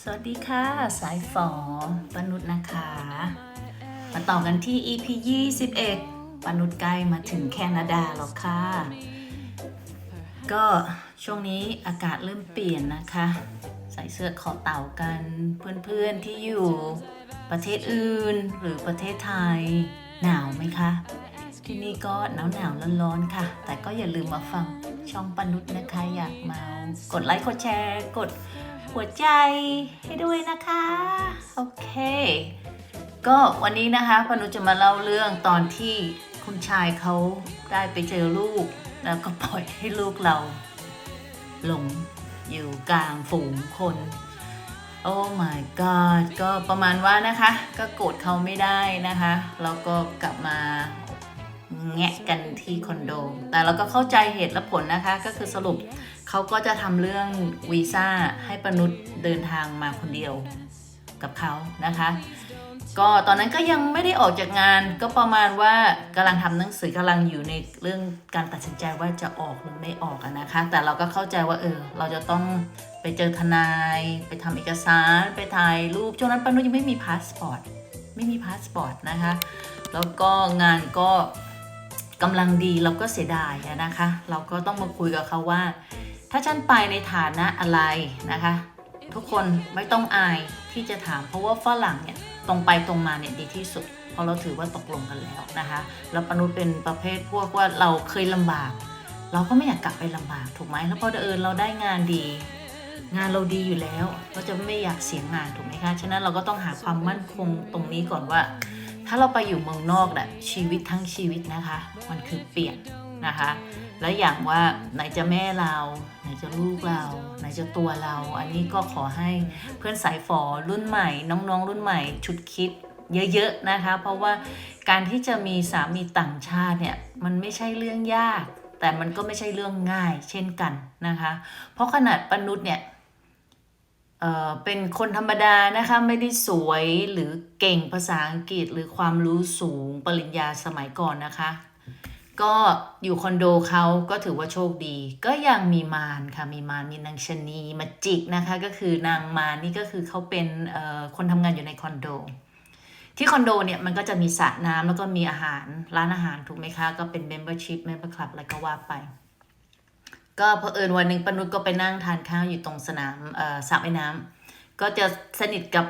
สวัสดีค่ะ สายฝอปนุษนะคะ มาต่อกันที่ EP 21ปนุษใกล้มาถึงแคนาดาแล้วค่ะ ก็ช่วงนี้อากาศเริ่มเปลี่ยนนะคะ ใส่เสื้อคอเต่ากันเพื่อนๆที่อยู่ประเทศอื่นหรือประเทศไทยหนาวไหมคะ ที่นี่ก็หนาวหนาวๆร้อนๆค่ะ แต่ก็อย่าลืมมาฟัง ช่องปนุษนะคะอยากเมา กดไลค์กดแชร์ กดหัวใจให้ด้วยนะคะ โอเค ก็วันนี้นะคะปนุษจะมาเล่าเรื่องตอนที่คุณชายเขาได้ไปเจอลูก แล้วก็ปล่อยให้ลูกเรา หลงอยู่กลางฝูงคนโอ้ my god ก็ประมาณว่านะคะ ก็โกรธเขาไม่ได้นะคะ แล้วก็กลับมา แงะกันที่คอนโด แต่เราก็เข้าใจเหตุและผลนะคะ ก็คือสรุปเขาก็จะทำเรื่องวีซ่าให้ปนุษเดินทางมาคนเดียวกับเขานะคะ ก็ตอนนั้นก็ยังไม่ได้ออกจากงานก็ประมาณว่ากำลังทำหนังสือกำลังอยู่ในเรื่องการตัดสินใจว่าจะออกหรือไม่ออกนะคะ แต่เราก็เข้าใจว่าเออเราจะต้องไปเจอทนาย ไปทำเอกสาร ไปถ่ายรูปช่วงนั้นปนุยังไม่มีพาสปอร์ตไม่มีพาสปอร์ตนะคะ แล้วก็งานก็ กำลังดีเราก็เสียดายนะคะ เราก็ต้องมาคุยกับเขาว่า ถ้าฉันไปในฐานะอะไรนะคะ ทุกคนไม่ต้องอายที่จะถาม เพราะว่าฝรั่งเนี่ยตรงไปตรงมาเนี่ยดีที่สุด เพราะเราถือว่าตกลงกันแล้วนะคะแล้วปนุษเป็นประเภทพวกว่าเราเคยลำบาก เราก็ไม่อยากกลับไปลำบากถูกไหมแล้วพอเอิญเราได้งานดี งานเราดีอยู่แล้วเราจะไม่อยากเสียงานถูกไหมคะฉะนั้นเราก็ต้องหาความมั่นคงตรงนี้ก่อนว่า ถ้าเราไปอยู่เมืองนอกน่ะชีวิตทั้งชีวิตนะคะ มันคือเปลี่ยนนะคะ และอย่างว่าไหนจะแม่เราไหนจะลูกเรา ไหนจะตัวเรา อันนี้ก็ขอให้เพื่อนสายฝอรุ่นใหม่ น้องๆ รุ่นใหม่ชุดคิดเยอะๆนะคะ เพราะว่าการที่จะมีสามีต่างชาติเนี่ยมันไม่ใช่เรื่องยาก แต่มันก็ไม่ใช่เรื่องง่ายเช่นกันนะคะ เพราะขนาดปนุษย์เนี่ย เออเป็นคนธรรมดานะคะไม่ได้สวยหรือเก่งภาษาอังกฤษหรือความรู้สูงปริญญาสมัยก่อนนะคะ ก็อยู่คอนโดเขาก็ถือว่าโชคดี ก็ยังมีมารค่ะมีมารมีนางชะนีมาจิกนะคะ ก็คือนางมารนี่ก็คือเขาเป็นเอ่อคนทำงานอยู่ในคอนโด ที่คอนโดเนี่ยมันก็จะมีสระน้ำแล้วก็มีอาหารร้านอาหารถูกไหมคะ ก็เป็น membership member club อะไรก็ว่าไป ก็เผอิญวันหนึ่งปนุษก็ไปนั่งทานข้าวอยู่ตรงสนามสระว่ายน้ำก็จะสนิทกับ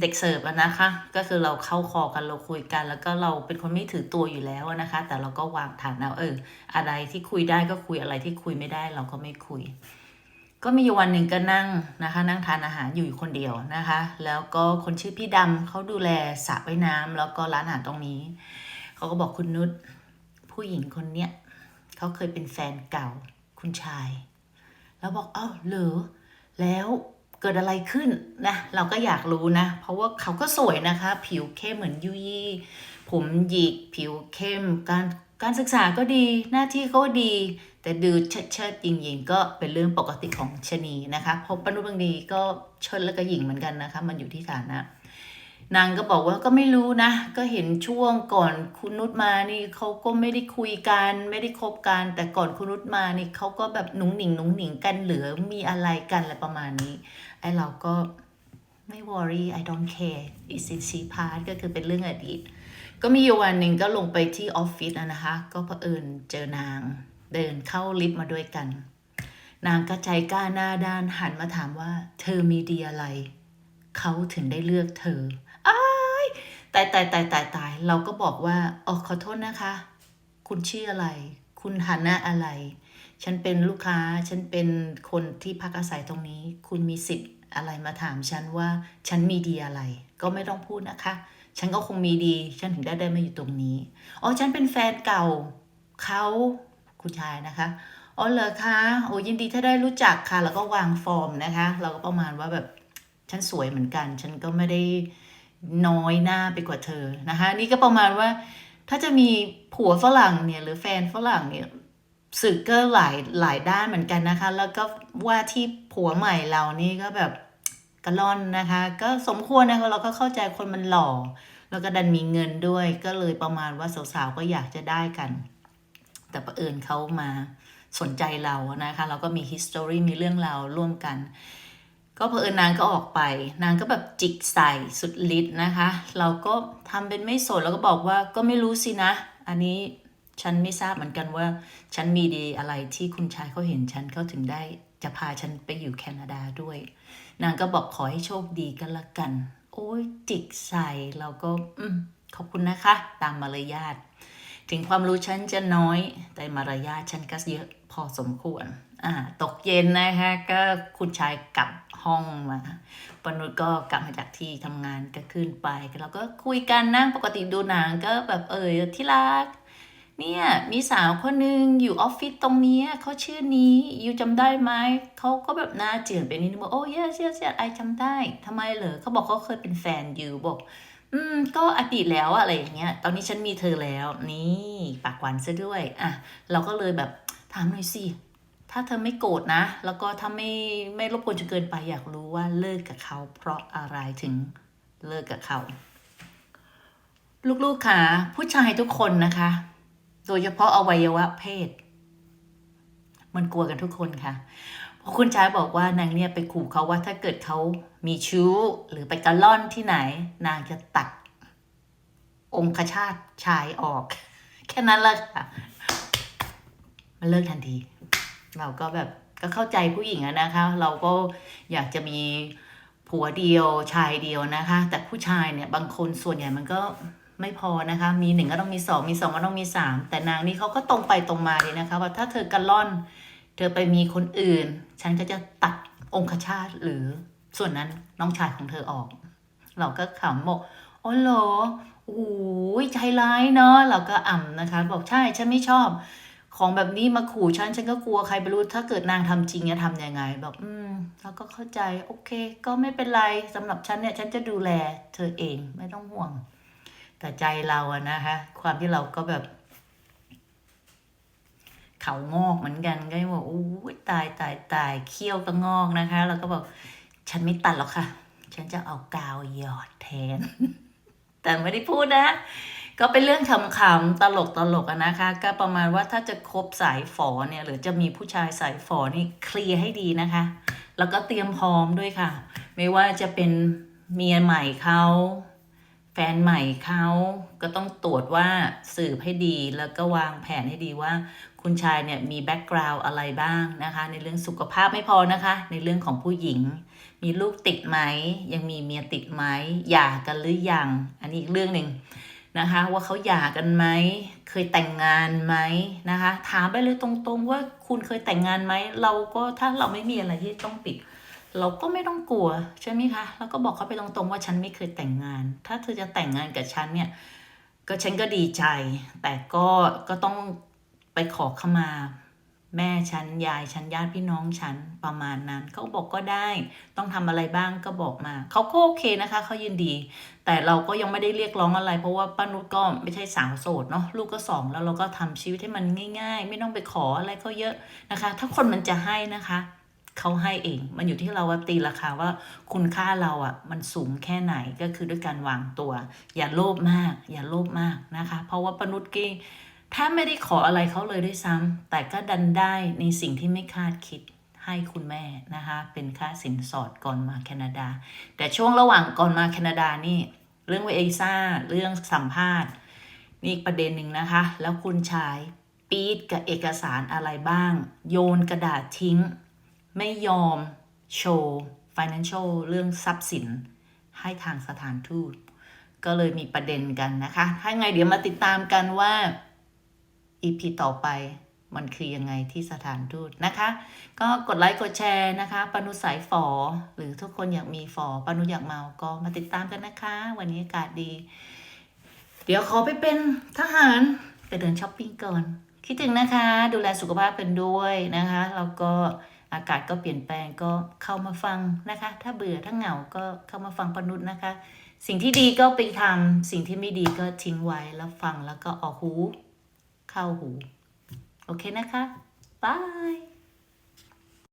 เด็กเสิร์ฟนะคะ ก็คือเราเข้าคอกันเราคุยกัน แล้วก็เราเป็นคนไม่ถือตัวอยู่แล้วนะคะ แต่เราก็วางฐานเอาเออ อะไรที่คุยได้ก็คุยอะไรที่คุยไม่ได้เราก็ไม่คุย ก็มีวันหนึ่งก็นั่งนะคะ นั่งทานอาหารอยู่คนเดียวนะคะ แล้วก็คนชื่อพี่ดำเขาดูแลสระว่ายน้ำแล้วก็ร้านอาหารตรงนี้เขาก็บอกคุณนุชผู้หญิงคนเนี้ยเขาเคยเป็นแฟนเก่า คุณชาย แล้วบอกเอ้าเหรอแล้วเกิดอะไรขึ้นนะเราก็อยากรู้นะ เพราะว่าเขาก็สวยนะคะ ผิวเข้มเหมือนยุยี่ผมหยิกผิวเข้ม การการศึกษาก็ดีหน้าที่ก็ดี แต่ดูเชิดเชิดๆหยิงก็เป็นเรื่องปกติของชะนีนะคะเพราะปนุบางทีก็เชิดแล้วก็หยิงเหมือนกันนะคะ มันอยู่ที่ฐานะ นางก็บอกว่าก็ไม่รู้นะ ก็เห็นช่วงก่อนคุณนุชมานี่เขาก็ไม่ได้คุยกันไม่ได้คบกัน แต่ก่อนคุณนุชมานี่เขาก็แบบหนุ่งหนิงหนุ่งหนิงกันเหลือมีอะไรกันอะไรประมาณนี้ไอเราก็ไม่ worry I don't care it's in she part ก็คือเป็นเรื่องอดีต ก็มีอยู่วันหนึ่งก็ลงไปที่ออฟฟิศนะคะ ก็เผอิญเจอนางเดินเข้าลิฟต์มาด้วยกัน นางก็ใจกล้าหน้าด้านหันมาถามว่า เธอมีดีอะไร เขาถึงได้เลือกเธอ ตายตายตายตายตายเราก็บอกว่าอ๋อขอโทษนะคะ คุณชื่ออะไร คุณฐานะอะไร ฉันเป็นลูกค้า ฉันเป็นคนที่พักอาศัยตรงนี้ คุณมีสิทธิ์อะไรมาถามฉันว่าฉันมีดีอะไร ก็ไม่ต้องพูดนะคะ ฉันก็คงมีดี ฉันถึงได้ได้มาอยู่ตรงนี้ อ๋อ ฉันเป็นแฟนเก่าเขาคุณชายนะคะ อ๋อเหรอคะโอ้ยินดีถ้าได้รู้จักค่ะ แล้วก็วางฟอร์มนะคะ เราก็ประมาณว่าแบบฉันสวยเหมือนกัน ฉันก็ไม่ได้ น้อยหน้าไปกว่าเธอนะคะนี่ก็ประมาณว่า ถ้าจะมีผัวฝรั่งเนี่ยหรือแฟนฝรั่งเนี่ยสึกก็หลายหลายด้านเหมือนกันนะคะ แล้วก็ว่าที่ผัวใหม่เรานี่ก็แบบกระล่อนนะคะ ก็สมควรนะคะเราก็เข้าใจคนมันหล่อ แล้วก็ดันมีเงินด้วย ก็เลยประมาณว่าสาวๆก็อยากจะได้กัน แต่ประเอิญเขามาสนใจเรานะคะ เราก็มี history มีเรื่องราวร่วมกัน ก็เพอเอิญนางก็ออกไป นางก็แบบจิกใส่สุดฤทธิ์นะคะ เราก็ทำเป็นไม่สนแล้วก็บอกว่าก็ไม่รู้สินะ อันนี้ฉันไม่ทราบเหมือนกันว่า ฉันมีดีอะไรที่คุณชายเขาเห็นฉันเขาถึงได้จะพาฉันไปอยู่แคนาดาด้วย นางก็บอกขอให้โชคดีกันละกัน โอ้ยจิกใส่เราก็อืมขอบคุณนะคะ ตามมารยาท ถึงความรู้ฉันจะน้อย แต่มารยาทฉันก็เยอะพอสมควร ตกเย็นนะคะก็คุณชายกลับห้องมาปนุษย์ก็กลับมาจากที่ทำงานก็ขึ้นไปเราก็คุยกันนะปกติดูหนังก็แบบเออที่รัก เนี่ยมีสาวคนหนึ่งอยู่ออฟฟิศตรงนี้เขาชื่อนี้อยู่จำได้ไหมเขาก็แบบหน้าเจือนไปนิดนึงบอกโอ้ yes yes yes ไอจำได้ทำไมเหรอเขาบอกเขาเคยเป็นแฟนอยู่บอก อืม ก็อดีตแล้วอะอะไรอย่างเงี้ย ตอนนี้ฉันมีเธอแล้ว นี่ปากหวานซะด้วยอะเราก็เลยแบบถามหน่อยสิ ถ้าเธอไม่โกรธนะ แล้วก็ถ้าไม่ไม่รบกวนจนเกินไปอยากรู้ว่าเลิกกับเขา เพราะอะไรถึงเลิกกับเขา ลูกๆค่ะผู้ชายทุกคนนะคะ โดยเฉพาะอวัยวะเพศ มันกลัวกันทุกคนค่ะเพราะคุณชายบอกว่านางเนี่ยไปขู่เขาว่าถ้าเกิดเขามีชู้หรือไปกระล่อนที่ไหน นางจะตัดองคชาตชายออก แค่นั้นแหละค่ะ มันเลิกทันที เราก็แบบก็เข้าใจผู้หญิงอะนะคะ เราก็อยากจะมีผัวเดียวชายเดียวนะคะ แต่ผู้ชายเนี่ยบางคนส่วนใหญ่มันก็ไม่พอนะคะ มีหนึ่งก็ต้องมีสองมีสองก็ต้องมีสามแต่นางนี่เขาก็ตรงไปตรงมาเลยนะคะ ว่าถ้าเธอกระล่อน เธอไปมีคนอื่น ฉันก็จะตัดองคชาตหรือส่วนนั้นน้องชายของเธอออก เราก็ขำบอกอ๋อเหรอโอ้ยใจร้ายเนาะเราก็อ่ำนะคะ บอกใช่ฉันไม่ชอบ ของแบบนี้มาขู่ฉันฉันก็กลัวใครไปรู้ถ้าเกิดนางทำจริงจะทำยังไงแบบอืมเราก็เข้าใจโอเค ก็ไม่เป็นไรสำหรับฉันเนี่ย ฉันจะดูแลเธอเองไม่ต้องห่วง แต่ใจเราอะนะคะความที่เราก็แบบเขางอกเหมือนกันก็บอกอู้ยตายตายตายเขี้ยวก็งอกนะคะ แล้วก็บอกฉันไม่ตัดหรอกค่ะ ฉันจะเอากาวหยอดแทน แต่ไม่ได้พูดนะ ก็เป็นเรื่องขำๆตลกตลกๆนะคะ ก็ประมาณว่าถ้าจะคบสายฝอเนี่ยหรือจะมีผู้ชายสายฝอนี่เคลียร์ให้ดีนะคะ แล้วก็เตรียมพร้อมด้วยค่ะ ไม่ว่าจะเป็นเมียใหม่เขาแฟนใหม่เขาก็ต้องตรวจว่าสืบให้ดีแล้วก็วางแผนให้ดีว่า คุณชายเนี่ยมีแบ็กกราวด์อะไรบ้างนะคะ ในเรื่องสุขภาพไม่พอนะคะ ในเรื่องของผู้หญิง มีลูกติดไหม ยังมีเมียติดไหมหย่ากันหรือยัง อันนี้อีกเรื่องหนึ่ง นะคะว่าเขาหย่ากันไหมเคยแต่งงานไหมนะคะถามไปเลยตรงๆว่าคุณเคยแต่งงานไหมเราก็ถ้าเราไม่มีอะไรที่ต้องปิด เราก็ไม่ต้องกลัวใช่ไหมคะแล้วก็บอกเขาไปตรงๆว่าฉันไม่เคยแต่งงาน ถ้าเธอจะแต่งงานกับฉันเนี่ยก็ฉันก็ดีใจ แต่ก็ก็ต้องไปขอขมา แม่ฉันยายฉันญาติพี่น้องฉันประมาณนั้นเขาบอกก็ได้ ต้องทำอะไรบ้างก็บอกมาเขาก็โอเคนะคะเขายินดี แต่เราก็ยังไม่ได้เรียกร้องอะไร เพราะว่าป้านุชก็ไม่ใช่สาวโสดเนาะลูกก็สองแล้วเราก็ทำชีวิตให้มันง่าย ๆ ไม่ต้องไปขออะไรเขาเยอะนะคะ ถ้าคนมันจะให้นะคะเขาให้เอง มันอยู่ที่เราว่าตีราคาว่าคุณค่าเราอะ่ะมันสูงแค่ไหนก็คือด้วยการวางตัว อย่าโลภมาก อย่าโลภมากนะคะ เพราะว่าปนุษย์กี้ ถ้าไม่ได้ขออะไรเขาเลยด้วยซ้ำแต่ก็ดันได้ในสิ่งที่ไม่คาดคิดให้คุณแม่นะคะเป็นค่าสินสอดก่อนมาแคนาดา แต่ช่วงระหว่างก่อนมาแคนาดานี่เรื่องวีซ่าเรื่องสัมภาษณ์นี่อีกประเด็นหนึ่งนะคะ แล้วคุณชายปีดกับเอกสารอะไรบ้าง โยนกระดาษทิ้ง ไม่ยอมโชว์ financial เรื่องทรัพย์สิน ให้ทางสถานทูตก็เลยมีประเด็นกันนะคะ ถ้าไงเดี๋ยวมาติดตามกันว่า EP ต่อไปมันคือยังไงที่สถานทูตนะคะ ก็กดไลค์กดแชร์นะคะปนุสายฝอ หรือทุกคนอยากมีฝอปนุอยากเมาก็มาติดตามกันนะคะ วันนี้อากาศดี เดี๋ยวขอไปเป็นทหารไปเดินช้อปปิ้งก่อน คิดถึงนะคะ ดูแลสุขภาพกันด้วยนะคะแล้วก็อากาศก็เปลี่ยนแปลงก็เข้ามาฟังนะคะ ถ้าเบื่อถ้าเหงาก็เข้ามาฟังปนุษนะคะ สิ่งที่ดีก็ไปทำสิ่งที่ไม่ดีก็ทิ้งไว้แล้วฟังแล้วก็ออกหู เข้าหู โอเคนะคะบาย